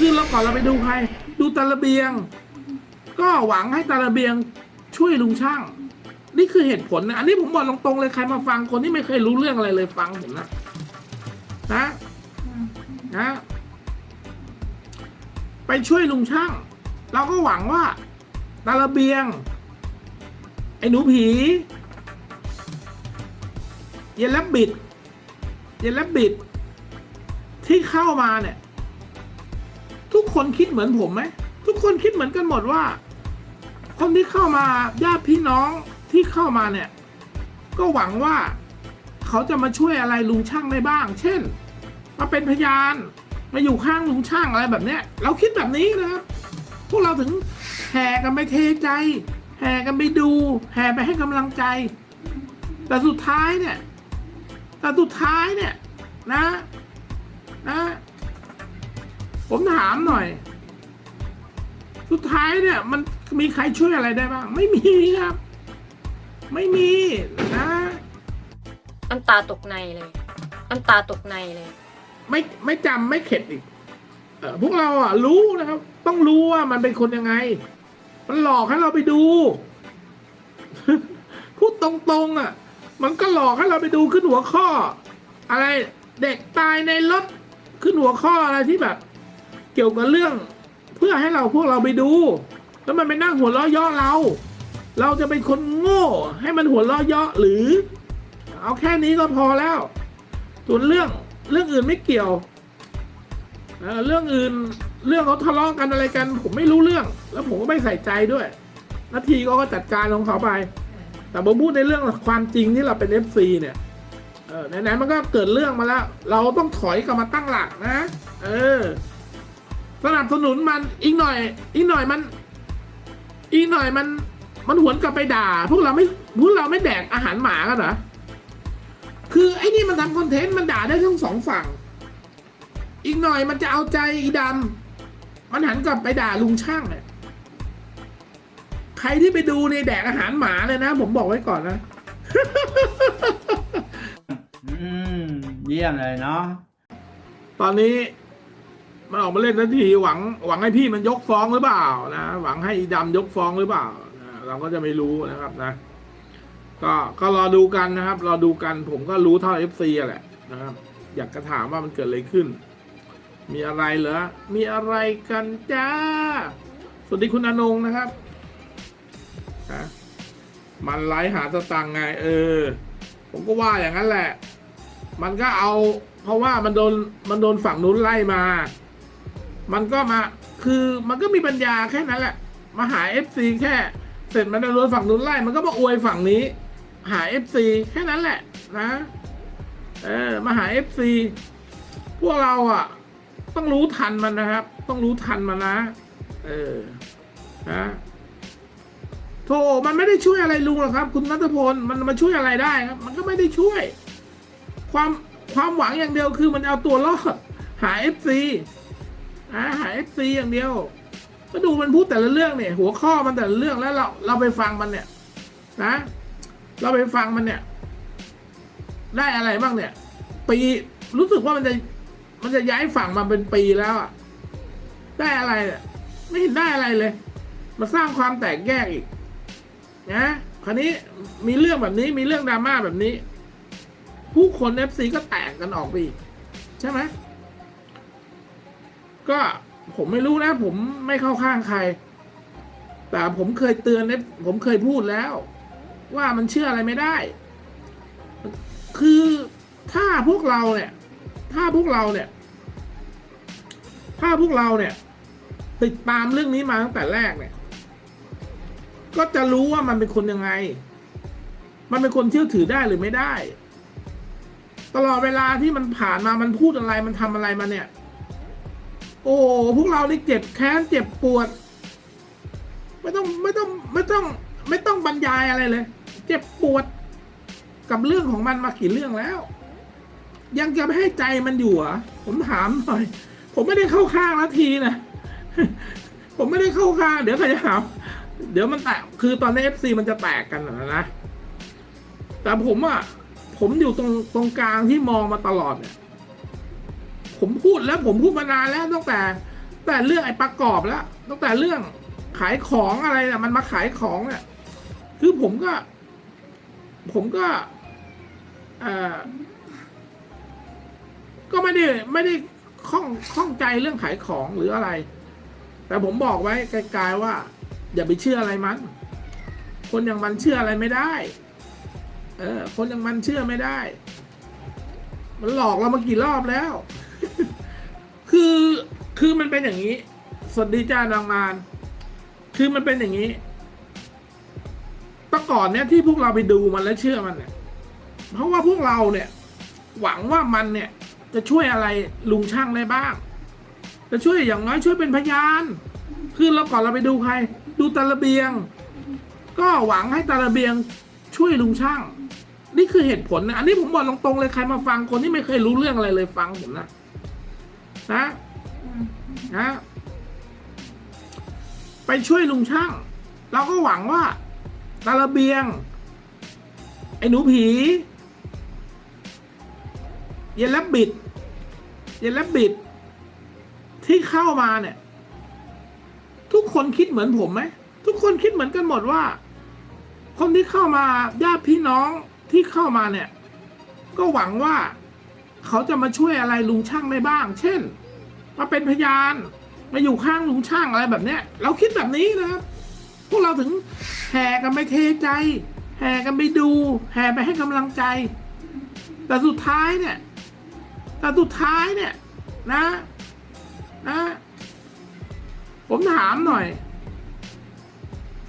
คือเราก่อนเราไปดูใคร ดูตาระเบียง ก็หวังให้ตาระเบียงช่วยลุงช่าง นี่คือเหตุผลนะอันนี้ผมบอกตรงๆเลยใครมาฟังคนที่ไม่เคยรู้เรื่องอะไรเลยฟังผมนะนะนะไปช่วยลุงช่าง เราก็หวังว่าตาระเบียง ไอ้หนูผี เยนแลบบิด เยนแลบบิด ที่เข้ามาเนี่ย ทุกคนคิดเหมือนผมไหมทุกคนคิดเหมือนกันหมดว่า คนที่เข้ามาญาติพี่น้องที่เข้ามาเนี่ย ก็หวังว่าเขาจะมาช่วยอะไรลุงช่างได้บ้าง เช่น มาเป็นพยานมาอยู่ข้างลุงช่างอะไรแบบเนี้ย เราคิดแบบนี้นะครับพวกเราถึงแห่กันไปเทใจแห่กันไปดูแห่ไปให้กำลังใจ แต่สุดท้ายเนี่ย แต่สุดท้ายเนี่ยนะนะ ผมถามหน่อย สุดท้ายเนี่ย มันมีใครช่วยอะไรได้บ้าง ไม่มีครับ ไม่มีนะน้ำตาตกในเลยน้ำตาตกในเลย ไม่ไม่จำไม่เข็ดอีกเออพวกเราอะรู้นะครับ ต้องรู้ว่ามันเป็นคนยังไง มันหลอกให้เราไปดูพูดตรงๆอะ มันก็หลอกให้เราไปดูขึ้นหัวข้อ อะไรเด็กตายในรถขึ้นหัวข้ออะไรที่แบบ เกี่ยวกับเรื่อง เพื่อให้เราพวกเราไปดู แล้วมันไปนั่งหัวเราะเยาะเรา เราจะเป็นคนโง่ ให้มันหัวเราะเยาะหรือ เอาแค่นี้ก็พอแล้วส่วนเรื่องเรื่องอื่นไม่เกี่ยวเเรื่องอื่นเรื่องเขาทะเลาะกันอะไรกัน ผมไม่รู้เรื่อง แล้วผมก็ไม่ใส่ใจด้วยนาทีก็จัดการของเขาไป แต่ผมพูดในเรื่องความจริงที่เราเป็นเอฟซีเนี่ยเออไหนๆมันก็เกิดเรื่องมาแล้ว เราต้องถอยกลับมาตั้งหลักนะ เออ สนับสนุนมันอีกหน่อย อีกหน่อยมัน อีกหน่อยมัน มันหวนกลับไปด่า พวกเราไม่พวกเราไม่แดกอาหารหมากันเหรอคือไอ้นี่มันทำคอนเทนต์มันด่าได้ทั้งสองฝั่ง อีกหน่อยมันจะเอาใจอีดำมันหันกลับไปด่าลุงช่างเนี่ยใครที่ไปดูในแดกอาหารหมาเลยนะ ผมบอกไว้ก่อนนะอืมเยี่ยมเลยเนาะตอนนี้ มันออกมาเล่นทันทีหวังหวังให้พี่มันยกฟ้องหรือเปล่านะหวังให้อีดำยกฟ้องหรือเปล่านะเราก็จะไม่รู้นะครับนะ ก็ก็รอดูกันนะครับ รอดูกันผมก็รู้เท่าเอฟซีแหละนะครับ อยากจะถามว่ามันเกิดอะไรขึ้น มีอะไรเหรอมีอะไรกันจ้า สวัสดีคุณอนงนะครับนะมันไลฟ์หาสตังไง เออ ผมก็ว่าอย่างนั้นแหละ มันก็เอา เพราะว่ามันโดนมันโดนฝั่งนู้นไล่มา มันก็มาคือมันก็มีปัญญาแค่นั้นแหละ มาหาเอฟซีแค่เสร็จมันโดนฝั่งนู้นไล่มันก็มาอวยฝั่งนี้ หาเอฟซีแค่นั้นแหละนะเออมาหาเอฟซีพวกเราอะ ต้องรู้ทันมันนะครับ ต้องรู้ทันมันนะ เออนะโธ่มันไม่ได้ช่วยอะไรลุงหรอกครับ คุณนัทพลมันมาช่วยอะไรได้ครับ มันก็ไม่ได้ช่วย ความความหวังอย่างเดียวคือมันเอาตัวรอดหาเอฟซี หาเอฟซีอย่างเดียว ก็ดูมันพูดแต่ละเรื่องเนี่ย หัวข้อมันแต่ละเรื่องแล้วเราเราไปฟังมันเนี่ย นะ เราไปฟังมันเนี่ย ได้อะไรบ้างเนี่ย ปีรู้สึกว่ามันจะมันจะย้ายฝั่งมาเป็นปีแล้วอะได้อะไรเนี่ยไม่เห็นได้อะไรเลย มาสร้างความแตกแยกอีกนะคราวนี้มีเรื่องแบบนี้มีเรื่องดราม่าแบบนี้ ผู้คนเอฟซีก็แตกกันออกไปอีกใช่ไหม ก็ผมไม่รู้นะผมไม่เข้าข้างใคร แต่ผมเคยเตือนเอฟผมเคยพูดแล้ว ว่ามันเชื่ออะไรไม่ได้ คือถ้าพวกเราเนี่ย ถ้าพวกเราเนี่ย ถ้าพวกเราเนี่ย ติดตามเรื่องนี้มาตั้งแต่แรกเนี่ย ก็จะรู้ว่ามันเป็นคนยังไง มันเป็นคนเชื่อถือได้หรือไม่ได้ ตลอดเวลาที่มันผ่านมามันพูดอะไรมันทำอะไรมาเนี่ย โอ้พวกเราได้เจ็บแค้นเจ็บปวด ไม่ต้องไม่ต้องไม่ต้อง ไม่ต้องบรรยายอะไรเลย เจ็บปวด กับเรื่องของมันมากี่เรื่องแล้ว ยังจะไม่ให้ใจมันอยู่เหรอะผมถามหน่อย ผมไม่ได้เข้าข้างนาทีนะผมไม่ได้เข้าข้างเดี๋ยวใครจะถามเดี๋ยวมันแตกคือตอนนี้เอฟซีมันจะแตกกันนะนะแต่ผมอะผมอยู่ตรงตรงกลางที่มองมาตลอดเนี่ย ผมพูดแล้วผมพูดมานานแล้วตั้งแต่แต่เรื่องไอ้ประกอบแล้วตั้งแต่เรื่องขายของอะไรน่ะ มันมาขายของเนี่ยคือผมก็ ผมก็เอ่อก็ไม่ได้ไม่ได้ข้องข้องใจเรื่องขายของหรืออะไร แต่ผมบอกไว้ไกลๆว่า อย่าไปเชื่ออะไรมัน คนอย่างมันเชื่ออะไรไม่ได้ เออ คนอย่างมันเชื่อไม่ได้ มันหลอกเรามากี่รอบแล้ว คือคือมันเป็นอย่างนี้ สวัสดีจ้านางมารคือมันเป็นอย่างนี้ต่ก่อนเนี่ยที่พวกเราไปดูมันแล้วเชื่อมันเนี่ย เพราะว่าพวกเราเนี่ย หวังว่ามันเนี่ย จะช่วยอะไรลุงช่างได้บ้าง จะช่วยอย่างน้อยช่วยเป็นพยาน คือเราก่อนเราไปดูใคร ดูตาระเบียง ก็หวังให้ตาระเบียงช่วยลุงช่าง นี่คือเหตุผลนะอันนี้ผมบอกตรงๆเลยใครมาฟังคนที่ไม่เคยรู้เรื่องอะไรเลยฟังผมนะ นะนะไปช่วยลุงช่าง เราก็หวังว่าตาระเบียง ไอ้หนูผี เยนแลบบิด เยนแลบบิด ที่เข้ามาเนี่ย ทุกคนคิดเหมือนผมไหม ทุกคนคิดเหมือนกันหมดว่า คนที่เข้ามาญาติพี่น้องที่เข้ามาเนี่ย ก็หวังว่าเขาจะมาช่วยอะไรลุงช่างได้บ้าง เช่น มาเป็นพยานมาอยู่ข้างลุงช่างอะไรแบบเนี้ย เราคิดแบบนี้นะครับ พวกเราถึงแห่กันไปเทใจ แห่กันไปดู แห่ไปให้กำลังใจ แต่สุดท้ายเนี่ย แต่สุดท้ายเนี่ยนะนะ ผมถามหน่อย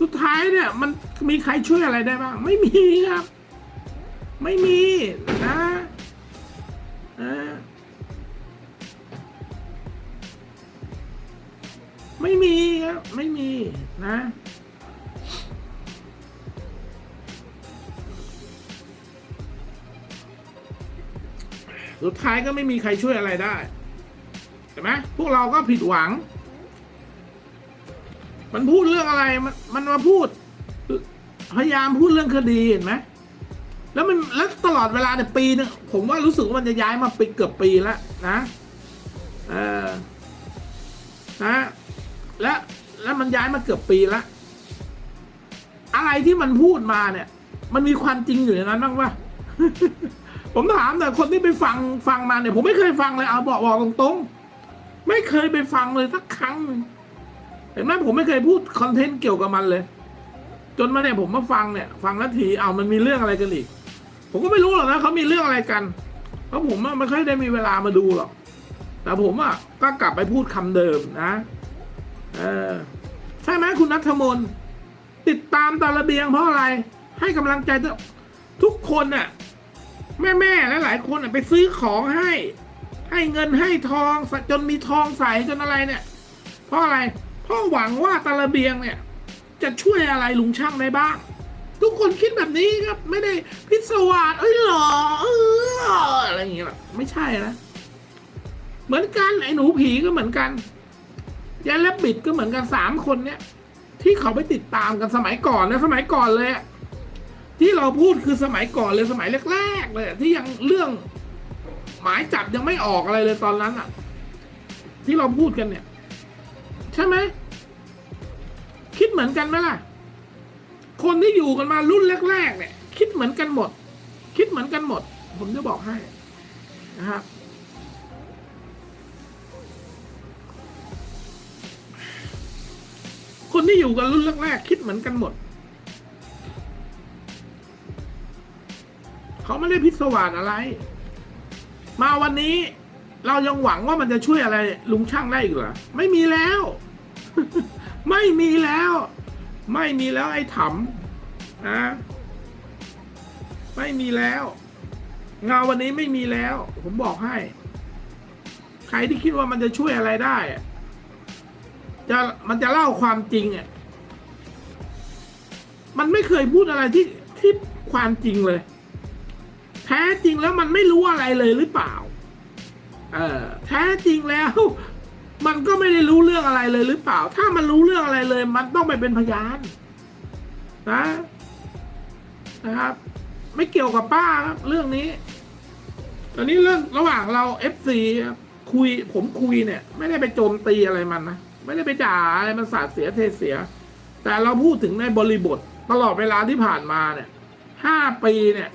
สุดท้ายเนี่ย มันมีใครช่วยอะไรได้บ้าง ไม่มีครับ ไม่มีนะนะ นะสุดท้ายก็ไม่มีใครช่วยอะไรได้เห็นไหมพวกเราก็ผิดหวัง มันพูดเรื่องอะไร มันมันมาพูด พยายามพูดเรื่องคดีเห็นไหมแล้วมันแล้วตลอดเวลาเนี่ยปีนึงผมว่ารู้สึกว่ามันจะย้ายมาปีเกือบปีแล้วนะเออนะ และ แล้วมันย้ายมาเกือบปีแล้วอะไรที่มันพูดมาเนี่ย มันมีความจริงอยู่ในนั้นบ้างปะผมถามแต่คนที่ไปฟังฟังมาเนี่ย ผมไม่เคยฟังเลยเอาบอกบอกตรงๆ ไม่เคยไปฟังเลยสักครั้งเห็นไหมผมไม่เคยพูดคอนเทนต์เกี่ยวกับมันเลย จนมาเนี่ยผมมาฟังเนี่ย ฟังแล้วทีเอามันมีเรื่องอะไรกันอีก ผมก็ไม่รู้หรอกนะเขามีเรื่องอะไรกัน เพราะผมไม่ค่อยได้มีเวลามาดูหรอกแต่ผมอะก็กลับไปพูดคำเดิมนะ เออ ใช่ไหมคุณนัทมนต์ติดตามตาระเบียงเพราะอะไร ให้กำลังใจทุกคนน่ะ แม่แม่และหลายคนน่ะไปซื้อของให้ ให้เงินให้ทองจนมีทองใสจนอะไรเนี่ย เพราะอะไร เพราะหวังว่าตาระเบียงเนี่ย จะช่วยอะไรลุงช่างได้บ้าง ทุกคนคิดแบบนี้ครับ ไม่ได้พิศวาสเอ้ยหรอเอออะไรอย่างเงี้ยไม่ใช่นะเหมือนกันไอ้หนูผีก็เหมือนกัน ยายแลบบิดก็เหมือนกันสามคนเนี่ยที่เขาไปติดตามกันสมัยก่อนนะสมัยก่อนเลยที่เราพูดคือสมัยก่อนเลยสมัยแรกๆเลยที่ยังเรื่องหมายจับยังไม่ออกอะไรเลยตอนนั้นอะ ที่เราพูดกันเนี่ย ใช่ไหมคิดเหมือนกันไหมล่ะ คนที่อยู่กันมารุ่นแรกๆเนี่ย คิดเหมือนกันหมด คิดเหมือนกันหมด ผมจะบอกให้นะครับ คนที่อยู่กันรุ่นแรกๆคิดเหมือนกันหมด เขาไม่ได้พิศวาสอะไร มาวันนี้เรายังหวังว่ามันจะช่วยอะไร ลุงช่างได้อีกเหรอ ไม่มีแล้ว ไม่มีแล้ว ไม่มีแล้วไอ้ถำนะไม่มีแล้วเงาวันนี้ไม่มีแล้ว ผมบอกให้ ใครที่คิดว่ามันจะช่วยอะไรได้อะ จะมันจะเล่าความจริงอะมันไม่เคยพูดอะไรที่ที่ความจริงเลย แท้จริงแล้วมันไม่รู้อะไรเลยหรือเปล่า เออแท้จริงแล้ว มันก็ไม่ได้รู้เรื่องอะไรเลยหรือเปล่า ถ้ามันรู้เรื่องอะไรเลย มันต้องไปเป็นพยานนะนะครับ ไม่เกี่ยวกับป้าครับ เรื่องนี้ ตอนนี้เรื่องระหว่างเรา FC ครับคุยผมคุยเนี่ย ไม่ได้ไปโจมตีอะไรมันนะ ไม่ได้ไปด่าอะไรมันสาดเสียเทเสีย แต่เราพูดถึงในบริบทตลอดเวลาที่ผ่านมาเนี่ยห้าปีเนี่ย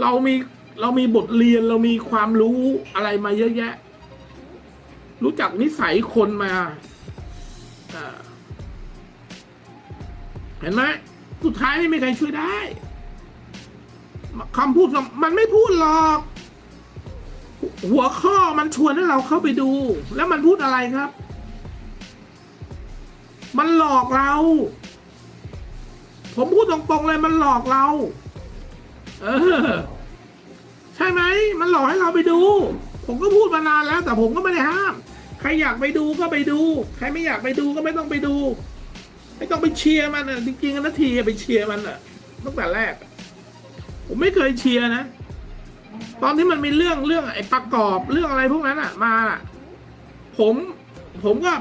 เรามีเรามีบทเรียนเรามีความรู้อะไรมาเยอะแยะ รู้จักนิสัยคนมาอ่าเห็นไหมสุดท้ายไม่มีใครช่วยได้คำพูดมันไม่พูดหรอก หัวข้อมันชวนให้เราเข้าไปดู แล้วมันพูดอะไรครับ มันหลอกเรา ผมพูดตรงๆเลยมันหลอกเรา เออ ใช่ไหม มันหลอกให้เราไปดู ผมก็พูดมานานแล้ว แต่ผมก็ไม่ได้ห้าม ใครอยากไปดูก็ไปดู ใครไม่อยากไปดูก็ไม่ต้องไปดู ไม่ต้องไปเชียร์มันอะ จริงๆนาทีไปเชียร์มันอะตั้งแต่แรก ผมไม่เคยเชียร์นะ ตอนที่มันมีเรื่องเรื่องไอ้ประกอบเรื่องอะไรพวกนั้นอะ มาอะผม ผมก็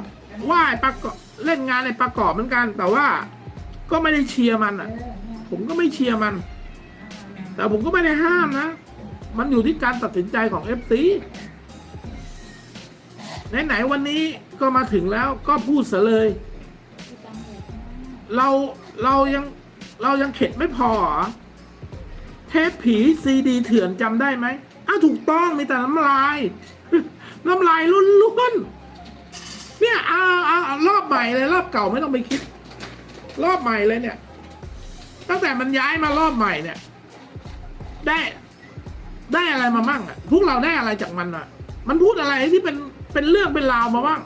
ว่าไอ้ประกอบ เล่นงานในประกอบเหมือนกัน แต่ว่าก็ไม่ได้เชียร์มันอะ ผมก็ไม่เชียร์มัน แต่ผมก็ไม่ได้ห้ามนะ มันอยู่ที่การตัดสินใจของเอฟซีไหนๆวันนี้ก็มาถึงแล้วก็พูดเสียเลย เราเรายังเรายังเข็ดไม่พอเทปผีซีดีเถื่อนจำได้ไหมอ้าถูกต้องมีแต่น้ำลาย น้ำลายล้วนๆ เนี่ยเอาเอาเอารอบใหม่เลยรอบเก่าไม่ต้องไปคิด รอบใหม่เลยเนี่ย ตั้งแต่มันย้ายมารอบใหม่เนี่ย ได้ได้อะไรมามั่งอะ พวกเราได้อะไรจากมันอะ มันพูดอะไรที่เป็นเป็นเรื่องเป็นราวมาบ้าง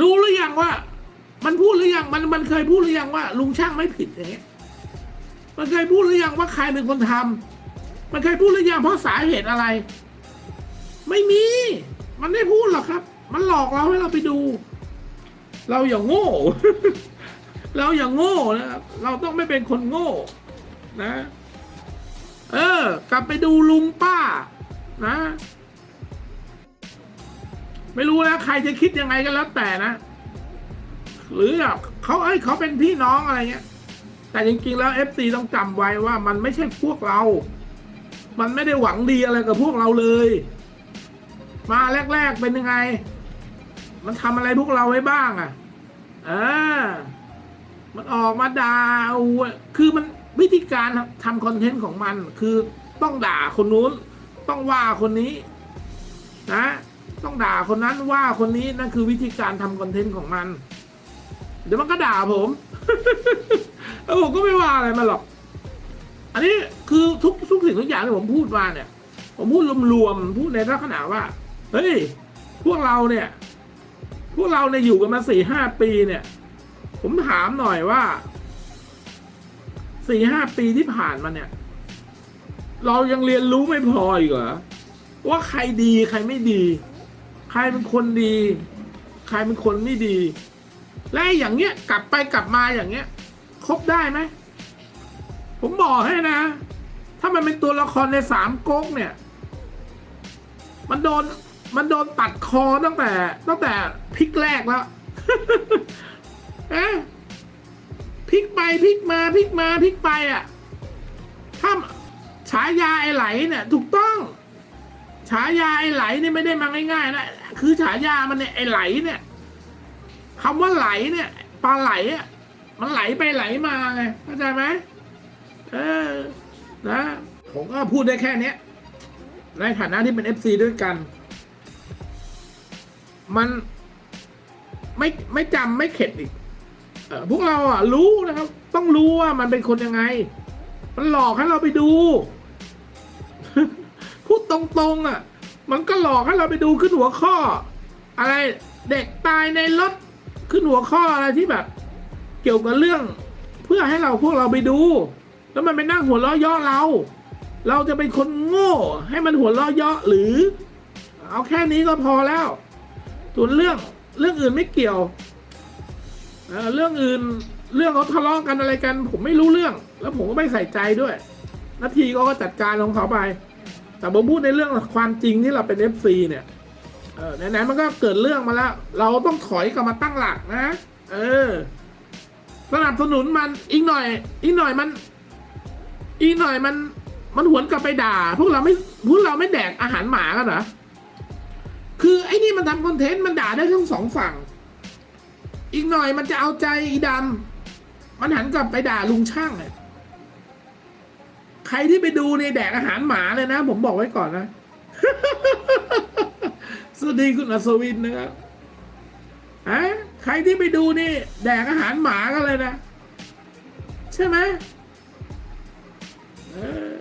รู้หรือยังว่า มันพูดหรือยังมันมันเคยพูดหรือยังว่า ลุงช่างไม่ผิดอย่างเงี้ยมันเคยพูดหรือยังว่าใครเป็นคนทำมันเคยพูดหรือยังเพราะสาเหตุอะไร ไม่มี มันไม่พูดหรอกครับ มันหลอกเราให้เราไปดู เราอย่าโง่ เราอย่าโง่นะครับ เราต้องไม่เป็นคนโง่ นะ เออ กลับไปดูลุงป้า นะ ไม่รู้นะใครจะคิดยังไงก็แล้วแต่นะ หรือแบบเขาเอ้ยเขาเป็นพี่น้องอะไรเงี้ย แต่จริงๆแล้ว FC ต้องจำไว้ว่ามันไม่ใช่พวกเรา มันไม่ได้หวังดีอะไรกับพวกเราเลย มาแรก ๆ เป็นยังไง มันทำอะไรพวกเราไว้บ้างอะ่ะอ่ามันออกมาด่าเอาคือมันวิธีการทำคอนเทนต์ของมัน คือต้องด่าคนนู้น ต้องว่าคนนี้ นะ ต้องด่าคนนั้นว่าคนนี้นั่นคือวิธีการทำคอนเทนต์ของมัน เดี๋ยวมันก็ด่าผมแล้วผมก็ไม่ว่าอะไรมันหรอก อันนี้คือทุกทุกสิ่งทุกอย่างที่ผมพูดมาเนี่ย ผมพูดรวมๆพูดในลักษณะว่า เฮ้ย พวกเราเนี่ย พวกเราเนี่ยอยู่กันมาสี่ห้าปีเนี่ย ผมถามหน่อยว่าสี่ห้าปีที่ผ่านมาเนี่ย เรายังเรียนรู้ไม่พออีกเหรอว่าใครดีใครไม่ดี ใครเป็นคนดี ใครเป็นคนไม่ดี และไอ้อย่างเงี้ยกลับไปกลับมาอย่างเงี้ยครบได้ไหมผมบอกให้นะ ถ้ามันเป็นตัวละครในสามก๊กเนี่ย มันโดน มันโดนตัดคอตั้งแต่ ตั้งแต่พลิกแรกแล้วเอ๊ะพลิกไปพลิกมาพลิกมาพลิกไปอะถ้าฉายาไอไหลเนี่ย ถูกต้อง ฉายาไอไหลนี่ไม่ได้มาง่ายๆนะคือฉายามันเนี่ยไอไหลเนี่ยคำว่าไหลเนี่ยปลาไหลอะมันไหลไปไหลมาไงเข้าใจไหมเออนะ ผมก็พูดได้แค่เนี้ยในฐานะที่เป็นเอฟซีด้วยกัน มันไม่ไม่จำไม่เข็ดอีกเออพวกเราอะรู้นะครับ ต้องรู้ว่ามันเป็นคนยังไง มันหลอกให้เราไปดู พูดตรงๆอะ มันก็หลอกให้เราไปดูขึ้นหัวข้อ อะไรเด็กตายในรถขึ้นหัวข้ออะไรที่แบบ เกี่ยวกับเรื่อง เพื่อให้เราพวกเราไปดู แล้วมันไปนั่งหัวเราะย่อเรา เราจะเป็นคนโง่ ให้มันหัวเราะยาะหรือ เอาแค่นี้ก็พอแล้ว ส่วนเรื่องเรื่องอื่นไม่เกี่ยวเเรื่องอื่นเรื่องเขาทะเลาะกันอะไรกัน ผมไม่รู้เรื่อง แล้วผมก็ไม่ใส่ใจด้วยนาทีก็จัดการของเขาไป แต่ผมพูดในเรื่องความจริงที่เราเป็นเอฟซีเนี่ยไหนๆมันก็เกิดเรื่องมาแล้ว เราต้องถอยกลับมาตั้งหลักนะ เออ สนับสนุนมันอีกหน่อย อีกหน่อยมัน อีกหน่อยมัน มันหวนกลับไปด่า พวกเราไม่พวกเราไม่แดกอาหารหมากันเหรอ คือไอ้นี่มันทำคอนเทนต์มันด่าได้ทั้งสองฝั่ง อีกหน่อยมันจะเอาใจอีดำมันหันกลับไปด่าลุงช่างอะใครที่ไปดูในแดกอาหารหมาเลยนะ ผมบอกไว้ก่อนนะ สวัสดีคุณอัศวินนะครับอะใครที่ไปดูนี่ แดกอาหารหมากันเลยนะ ใช่ไหมเออ